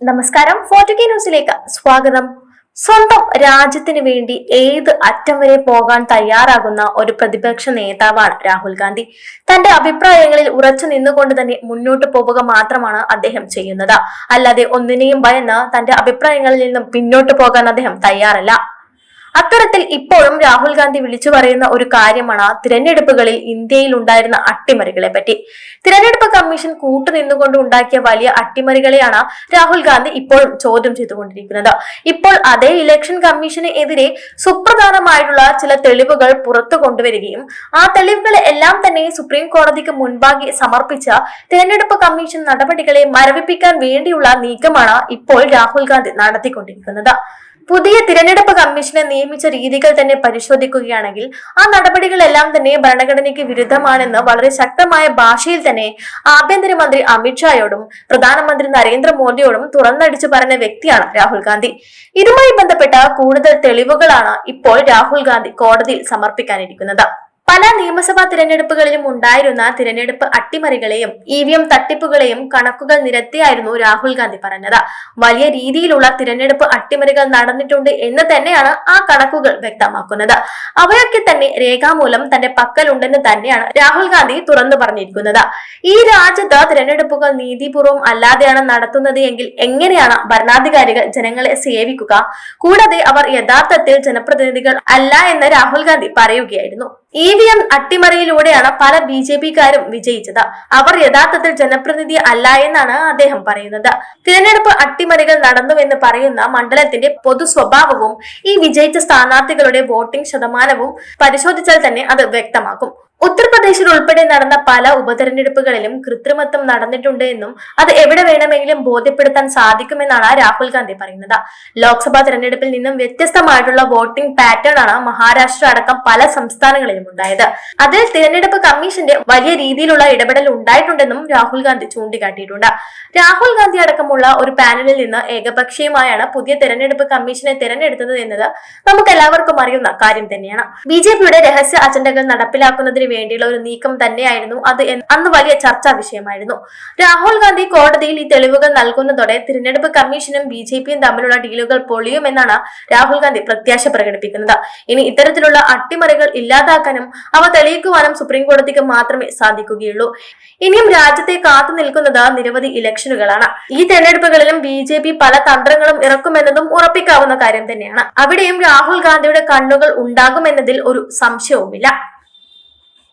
നമസ്കാരം. ഫോർട്ടുകെ ന്യൂസിലേക്ക് സ്വാഗതം. സ്വന്തം രാജ്യത്തിന് വേണ്ടി ഏത് അറ്റം വരെ പോകാൻ തയ്യാറാകുന്ന ഒരു പ്രതിപക്ഷ നേതാവാണ് രാഹുൽ ഗാന്ധി. തന്റെ അഭിപ്രായങ്ങളിൽ ഉറച്ചു നിന്നുകൊണ്ട് തന്നെ മുന്നോട്ട് പോവുക മാത്രമാണ് അദ്ദേഹം ചെയ്യുന്നത്. അല്ലാതെ ഒന്നിനെയും ഭയന്ന് തന്റെ അഭിപ്രായങ്ങളിൽ നിന്നും പിന്നോട്ട് പോകാൻ അദ്ദേഹം തയ്യാറല്ല. അത്തരത്തിൽ ഇപ്പോഴും രാഹുൽ ഗാന്ധി വിളിച്ചു പറയുന്ന ഒരു കാര്യമാണ് തിരഞ്ഞെടുപ്പുകളിൽ ഇന്ത്യയിൽ ഉണ്ടായിരുന്ന അട്ടിമറികളെ പറ്റി തിരഞ്ഞെടുപ്പ് കമ്മീഷൻ കൂട്ടുനിന്നുകൊണ്ട് ഉണ്ടാക്കിയ വലിയ അട്ടിമറികളെയാണ് രാഹുൽ ഗാന്ധി ഇപ്പോഴും ചോദ്യം ചെയ്തുകൊണ്ടിരിക്കുന്നത്. ഇപ്പോൾ അതേ ഇലക്ഷൻ കമ്മീഷന് എതിരെ സുപ്രധാനമായിട്ടുള്ള ചില തെളിവുകൾ പുറത്തു കൊണ്ടുവരികയും ആ തെളിവുകളെ എല്ലാം തന്നെ സുപ്രീം കോടതിക്ക് മുൻപാകെ സമർപ്പിച്ച തിരഞ്ഞെടുപ്പ് കമ്മീഷൻ നടപടികളെ മരവിപ്പിക്കാൻ വേണ്ടിയുള്ള നീക്കമാണ് ഇപ്പോൾ രാഹുൽ ഗാന്ധി നടത്തിക്കൊണ്ടിരിക്കുന്നത്. പുതിയ തിരഞ്ഞെടുപ്പ് കമ്മീഷനെ നിയമിച്ച രീതികൾ തന്നെ പരിശോധിക്കുകയാണെങ്കിൽ ആ നടപടികളെല്ലാം തന്നെ ഭരണഘടനയ്ക്ക് വിരുദ്ധമാണെന്ന് വളരെ ശക്തമായ ഭാഷയിൽ തന്നെ ആഭ്യന്തരമന്ത്രി അമിത്ഷായോടും പ്രധാനമന്ത്രി നരേന്ദ്രമോദിയോടും തുറന്നടിച്ചു പറഞ്ഞ വ്യക്തിയാണ് രാഹുൽ ഗാന്ധി. ഇതുമായി ബന്ധപ്പെട്ട കൂടുതൽ തെളിവുകളാണ് ഇപ്പോൾ രാഹുൽ ഗാന്ധി കോടതിയിൽ സമർപ്പിക്കാനിരിക്കുന്നത്. പല നിയമസഭാ തിരഞ്ഞെടുപ്പുകളിലും ഉണ്ടായിരുന്ന തിരഞ്ഞെടുപ്പ് അട്ടിമറികളെയും ഇ വി എം തട്ടിപ്പുകളെയും കണക്കുകൾ നിരത്തിയായിരുന്നു രാഹുൽ ഗാന്ധി പറഞ്ഞത്. വലിയ രീതിയിലുള്ള തിരഞ്ഞെടുപ്പ് അട്ടിമറികൾ നടന്നിട്ടുണ്ട് എന്ന് തന്നെയാണ് ആ കണക്കുകൾ വ്യക്തമാക്കുന്നത്. അവയൊക്കെ തന്നെ രേഖാമൂലം തന്റെ പക്കലുണ്ടെന്ന് തന്നെയാണ് രാഹുൽ ഗാന്ധി തുറന്നു പറഞ്ഞിരിക്കുന്നത്. ഈ രാജ്യത്ത് തിരഞ്ഞെടുപ്പുകൾ നീതിപൂർവം അല്ലാതെയാണ് നടത്തുന്നത് എങ്കിൽ എങ്ങനെയാണ് ഭരണാധികാരികൾ ജനങ്ങളെ സേവിക്കുക? കൂടാതെ അവർ യഥാർത്ഥത്തിൽ ജനപ്രതിനിധികൾ അല്ല എന്ന് രാഹുൽ ഗാന്ധി പറയുകയായിരുന്നു. ഇ വി എം അട്ടിമറിയിലൂടെയാണ് പല ബി ജെ പിക്കാരും വിജയിച്ചത്. അവർ യഥാർത്ഥത്തിൽ ജനപ്രതിനിധി അല്ല എന്നാണ് അദ്ദേഹം പറയുന്നത്. തിരഞ്ഞെടുപ്പ് അട്ടിമറികൾ നടന്നുവെന്ന് പറയുന്ന മണ്ഡലത്തിന്റെ പൊതു സ്വഭാവവും ഈ വിജയിച്ച സ്ഥാനാർത്ഥികളുടെ വോട്ടിംഗ് ശതമാനവും പരിശോധിച്ചാൽ തന്നെ അത് വ്യക്തമാക്കും. ഉത്തർപ്രദേശിൽ ഉൾപ്പെടെ നടന്ന പല ഉപതെരഞ്ഞെടുപ്പുകളിലും കൃത്രിമത്വം നടന്നിട്ടുണ്ട് എന്നും അത് എവിടെ വേണമെങ്കിലും ബോധ്യപ്പെടുത്താൻ സാധിക്കുമെന്നാണ് രാഹുൽ ഗാന്ധി പറയുന്നത്. ലോക്സഭാ തെരഞ്ഞെടുപ്പിൽ നിന്നും വ്യത്യസ്തമായിട്ടുള്ള വോട്ടിംഗ് പാറ്റേൺ ആണ് മഹാരാഷ്ട്ര അടക്കം പല സംസ്ഥാനങ്ങളിലും ഉണ്ടായത്. അതിൽ തിരഞ്ഞെടുപ്പ് കമ്മീഷന്റെ വലിയ രീതിയിലുള്ള ഇടപെടൽ ഉണ്ടായിട്ടുണ്ടെന്നും രാഹുൽ ഗാന്ധി ചൂണ്ടിക്കാട്ടിയിട്ടുണ്ട്. രാഹുൽ ഗാന്ധി അടക്കമുള്ള ഒരു പാനലിൽ നിന്ന് ഏകപക്ഷീയമായാണ് പുതിയ തെരഞ്ഞെടുപ്പ് കമ്മീഷനെ തിരഞ്ഞെടുത്തത് എന്നത് നമുക്ക് എല്ലാവർക്കും അറിയുന്ന കാര്യം തന്നെയാണ്. ബി ജെ പിയുടെ രഹസ്യ അജണ്ടകൾ നടപ്പിലാക്കുന്നതിന് വേണ്ടിയുള്ള ഒരു നീക്കം തന്നെയായിരുന്നു അത് അന്ന് വലിയ ചർച്ചാ വിഷയമായിരുന്നു. രാഹുൽ ഗാന്ധി കോടതിയിൽ ഈ തെളിവുകൾ നൽകുന്നതോടെ തിരഞ്ഞെടുപ്പ് കമ്മീഷനും ബി ജെ പിയും തമ്മിലുള്ള ഡീലുകൾ പൊളിയുമെന്നാണ് രാഹുൽ ഗാന്ധി പ്രത്യാശ പ്രകടിപ്പിക്കുന്നത്. ഇനി ഇത്തരത്തിലുള്ള അട്ടിമറികൾ ഇല്ലാതാക്കാനും അവ തെളിയിക്കുവാനും സുപ്രീം കോടതിക്ക് മാത്രമേ സാധിക്കുകയുള്ളൂ. ഇനിയും രാജ്യത്തെ കാത്തു നിൽക്കുന്നത് നിരവധി ഇലക്ഷനുകളാണ്. ഈ തെരഞ്ഞെടുപ്പുകളിലും ബി ജെ പി പല തന്ത്രങ്ങളും ഇറക്കുമെന്നതും ഉറപ്പിക്കാവുന്ന കാര്യം തന്നെയാണ്. അവിടെയും രാഹുൽ ഗാന്ധിയുടെ കണ്ണുകൾ ഉണ്ടാകുമെന്നതിൽ ഒരു സംശയവുമില്ല.